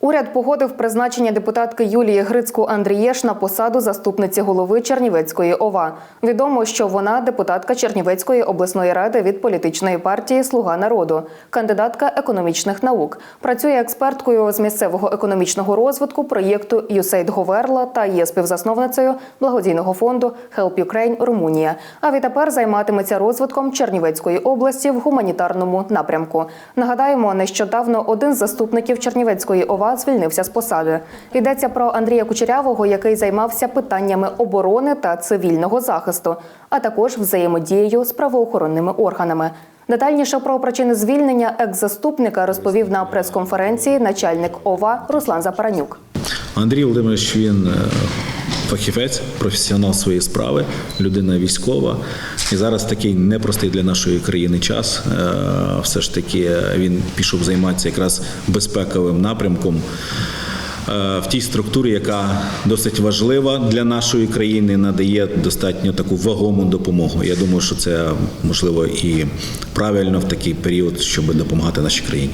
Уряд погодив призначення депутатки Юлії Грицьку Андрієш на посаду заступниці голови Чернівецької ОВА. Відомо, що вона депутатка Чернівецької обласної ради від політичної партії Слуга народу, кандидатка економічних наук. Працює експерткою з місцевого економічного розвитку проєкту USAID Говерла та є співзасновницею благодійного фонду Help Ukraine Румунія. А відтепер займатиметься розвитком Чернівецької області в гуманітарному напрямку. Нагадаємо, нещодавно один з заступників Чернівецької ОВА звільнився з посади. Йдеться про Андрія Кучерявого, який займався питаннями оборони та цивільного захисту, а також взаємодією з правоохоронними органами. Детальніше про причини звільнення екс-заступника розповів на прес-конференції начальник ОВА Руслан Запаранюк. Андрій Володимирович він е, фахівець, професіонал своєї справи, людина військова. І зараз такий непростий для нашої країни час. Е, Все ж таки він пішов займатися якраз безпековим напрямком. е, В тій структурі, яка досить важлива для нашої країни, надає достатньо таку вагому допомогу. Я думаю, що це можливо і правильно в такий період, щоб допомагати нашій країні.